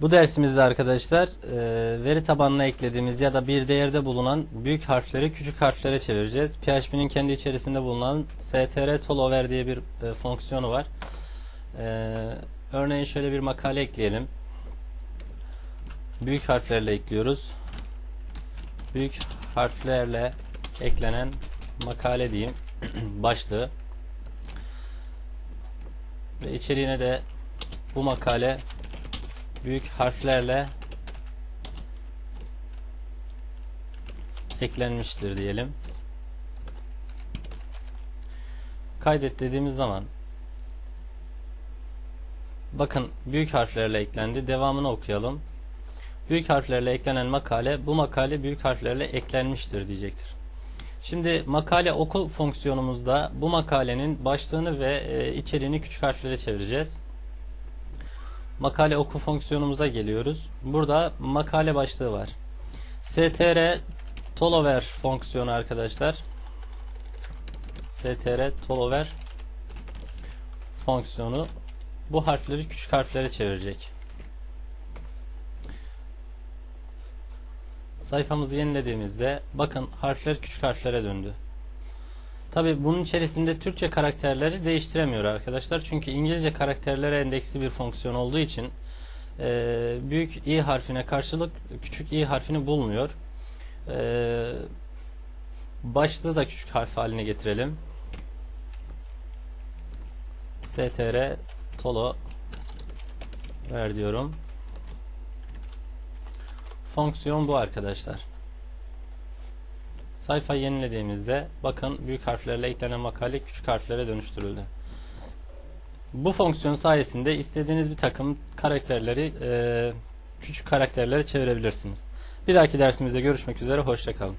Bu dersimizde arkadaşlar e, veri tabanına eklediğimiz ya da bir değerde bulunan büyük harfleri küçük harflere çevireceğiz. PHP'nin kendi içerisinde bulunan str tolover diye bir e, fonksiyonu var. E, örneğin şöyle bir makale ekleyelim. Büyük harflerle ekliyoruz. Büyük harflerle eklenen makale diyeyim başlığı ve içeriğine de bu makale büyük harflerle eklenmiştir diyelim. Kaydet dediğimiz zaman bakın büyük harflerle eklendi. Devamını okuyalım. Büyük harflerle eklenen makale bu makale büyük harflerle eklenmiştir diyecektir. Şimdi makale oku fonksiyonumuzda bu makalenin başlığını ve e, içeriğini küçük harflere çevireceğiz. Makale oku fonksiyonumuza geliyoruz. Burada makale başlığı var. str tolover fonksiyonu arkadaşlar. str tolover fonksiyonu bu harfleri küçük harflere çevirecek. Sayfamızı yenilediğimizde bakın harfler küçük harflere döndü. Tabi bunun içerisinde Türkçe karakterleri değiştiremiyor arkadaşlar. Çünkü İngilizce karakterlere endeksli bir fonksiyon olduğu için e, büyük i harfine karşılık küçük i harfini bulmuyor. E, başlığı da küçük harf haline getirelim. str tolo ver diyorum. Fonksiyon bu arkadaşlar. Sayfayı yenilediğimizde bakın büyük harflerle eklenen makale küçük harflere dönüştürüldü. Bu fonksiyon sayesinde istediğiniz bir takım karakterleri e, küçük karakterlere çevirebilirsiniz. Bir dahaki dersimizde görüşmek üzere. Hoşçakalın.